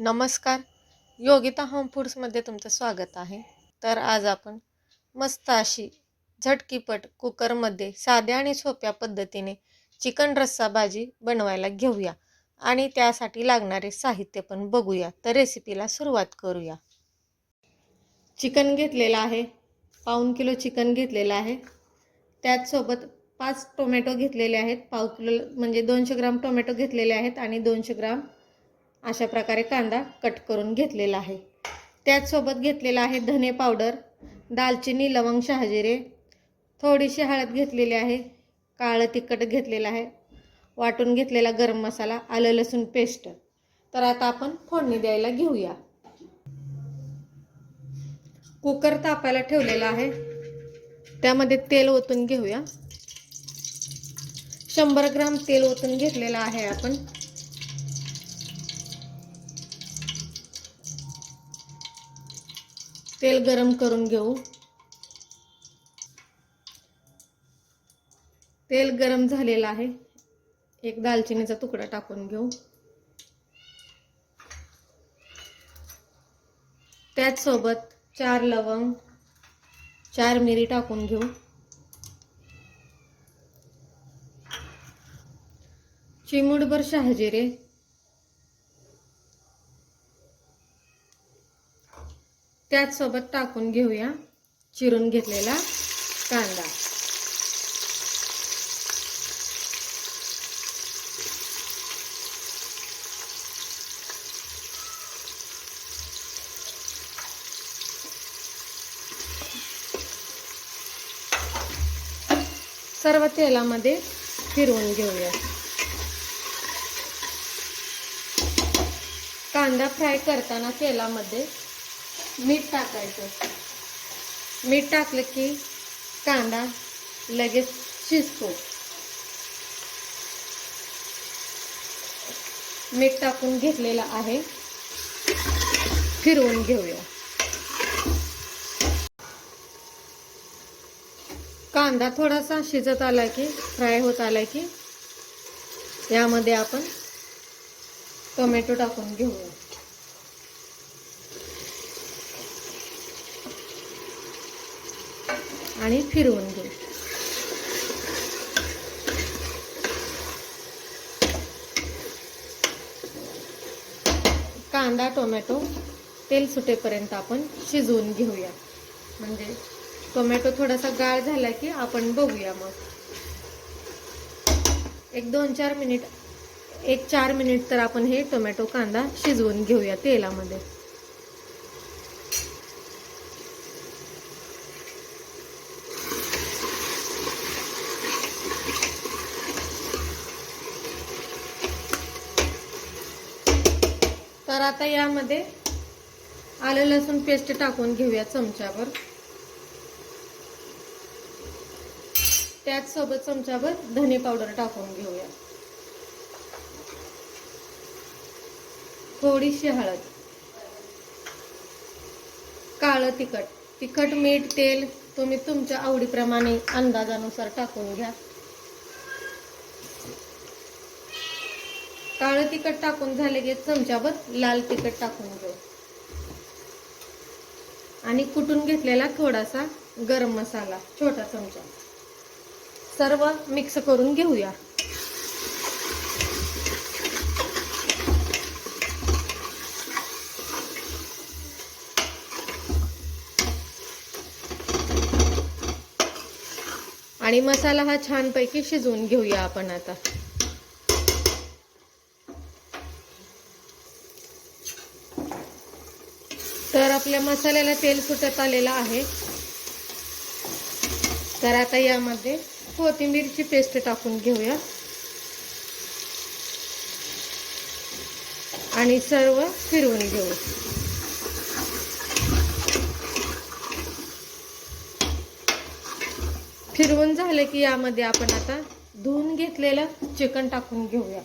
नमस्कार. योगिता होम फूड्समध्ये तुमचं स्वागत आहे. तर आज आपण मस्त अशी झटकीपट कुकरमध्ये साध्या आणि सोप्या पद्धतीने चिकन रस्सा भाजी बनवायला घेऊया. आणि त्यासाठी लागणारे साहित्य पण बघूया. तर रेसिपीला सुरुवात करूया. चिकन घेतलेलं आहे. पाऊन किलो चिकन घेतलेलं आहे. त्याचसोबत पाच टोमॅटो घेतलेले आहेत. पाव किलो म्हणजे दोनशे ग्राम टोमॅटो घेतलेले आहेत आणि दोनशे ग्राम अशा प्रकारे कांदा कट करून घेतलेला आहे. त्याचसोबत घेतलेला आहे धने पावडर दालचिनी लवंग शहाजिरे. थोडीशी हळद घेतलेली आहे काळं तिखट घेतलेलं आहे. वाटून घेतलेला गरम मसाला आलं लसूण पेस्ट. तर आता आपण फोडणी द्यायला घेऊया. कुकर तापायला ठेवलेला आहे. त्यामध्ये तेल ओतून घेऊया. शंभर ग्राम तेल ओतून घेतलेलं आहे आपण. तेल गरम करून घेऊ. तेल गरम झालेलं आहे. एक दालचिनीचा तुकडा टाकून घेऊ. त्याचसोबत चार लवंग चार मिरी टाकून घेऊ. चिमुडभर शहाजिरे त्याचसोबत टाकून घेऊया चिरून घेतलेला कांदा. सर्व तेलामध्ये फिरवून घेऊया. कांदा फ्राय करताना तेलामध्ये मीठ टाकायचं. मीठ टाकलं की कांदा लगेच शिजतो. मीठ टाकून घेतलेलं आहे. फिरवून घेऊया. कांदा थोडासा शिजत आला की फ्राय होत आला की यामध्ये आपण टोमॅटो टाकून घेऊया. आणि फिरवून घेऊ कांदा टोमॅटो तेल सुटेपर्यंत आपण शिजवून घेऊया. म्हणजे टोमॅटो थोडासा गाळ झाला की आपण बघूया मग. एक दोन चार मिनिट एक चार मिनिट तर आपण हे टोमॅटो कांदा शिजवून घेऊया तेलामध्ये. तर आता यामध्ये आलं लसूण पेस्ट टाकून घेऊया चमच्यावर त्याचसोबत चमच्यावर धने पावडर टाकून घेऊया. थोडीशी हळद. काळं तिखट. तिखट मीठ तेल तुम्ही तुमच्या आवडीप्रमाणे अंदाजानुसार टाकून घ्या. काळं तिखट टाकून झाले की चमच्यावर लाल तिखट टाकून घेऊ. आणि कुटून घेतलेला थोडासा गरम मसाला छोटा चमचा. सर्व मिक्स करून घेऊया. आणि मसाला हा छानपैकी शिजवून घेऊया आपण आता तर आपल्या मसाल्याला तेल सुटत आलेलं आहे. तर आता यामध्ये कोथिंबीरची पेस्ट टाकून घेऊया. आणि सर्व फिरवून घेऊ. फिरवून झाले की यामध्ये आपण आता धुवून घेतलेलं चिकन टाकून घेऊया.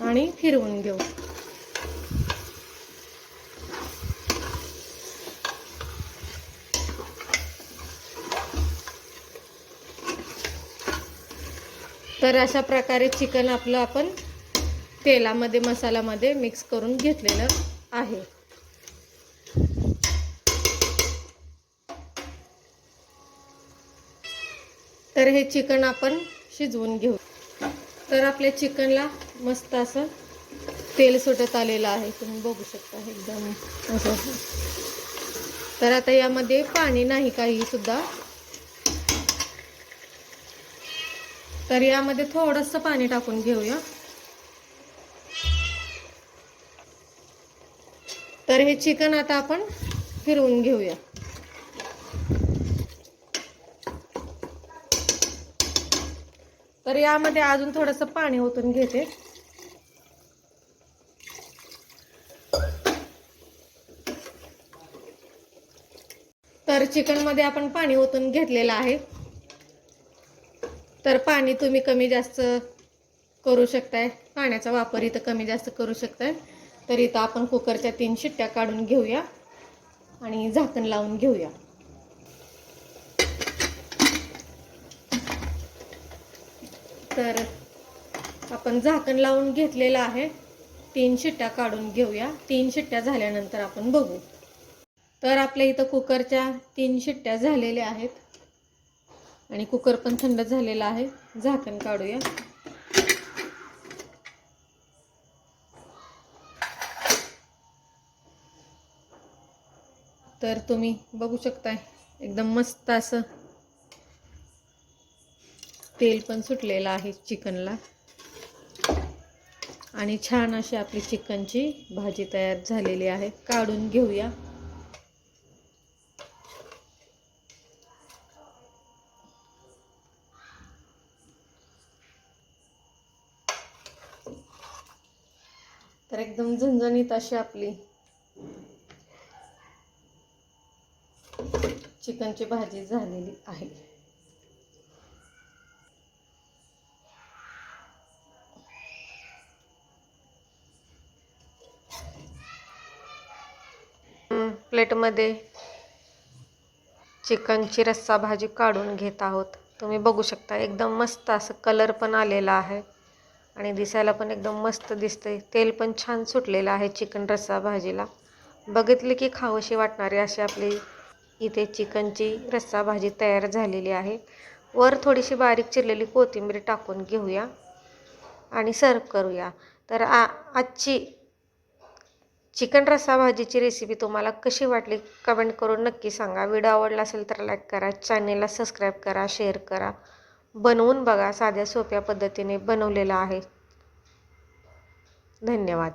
आणि फिरवून घेऊ. तर अशा प्रकारे चिकन आपलं आपण तेलामध्ये मसाल्यामध्ये मिक्स करून घेतलेलं आहे. तर हे चिकन आपण शिजवून घेऊ. तर आपल्या चिकनला मस्त असं तेल सुटत आलेलं आहे. तुम्ही बघू शकता एकदम असं. तर आता यामध्ये पाणी नाही काही सुद्धा. तर यामध्ये थोडंसं पाणी टाकून घेऊया. तर हे चिकन आता आपण फिरवून घेऊया. तर यामध्ये अजून थोडंसं पाणी ओतून घेते. तर चिकनमध्ये आपण पाणी ओतून घेतलेलं आहे. तर पाणी तुम्ही कमी जास्त करू शकताय. पाण्याचा वापर इथं कमी जास्त करू शकताय. तर इथं आपण कुकरच्या तीन शिट्ट्या काढून घेऊया आणि झाकण लावून घेऊया. तर आपण झाकण लावून घेतलेलं आहे. तीन शिट्ट्या काढून घेऊया. तीन शिट्ट्या झाल्यानंतर आपण बघू. तर आपल्या इथं कुकरच्या तीन शिट्ट्या झालेल्या आहेत. आणि कुकर पण थंड झालेला आहे. झाकण काढूया. तर तुम्ही बघू शकताय एकदम मस्त असं तेल पण सुटलेलं आहे चिकनला. आणि छान अशी आपली चिकनची भाजी तयार झालेली आहे. काढून घेऊया. तर एकदम झणझणीत अशी आपली चिकनची भाजी झालेली आहे. प्लेटमध्ये चिकनची रस्सा भाजी काढून घेत आहोत. तुम्ही बघू शकता एकदम मस्त असं कलर पण आलेला आहे आणि दिसायला पण एकदम मस्त दिसते तेल पण छान सुटलेलं आहे चिकन रस्सा भाजीला. बघितले की खावशी वाटणारी अशी आपली इथे चिकनची रस्सा भाजी तयार झालेली आहे. वर थोडीशी बारीक चिरलेली कोथिंबीर टाकून घेऊया आणि सर्व करूया. तर आ आजची चिकन रस्सा भाजीची रेसिपी तुम्हाला कशी वाटली कमेंट करून नक्की सांगा. व्हिडिओ आवडला असेल तर लाईक करा चॅनेलला सबस्क्राईब करा शेअर करा. बनवून बघा साध्या सोप्या पद्धतीने बनवलेलं आहे. धन्यवाद.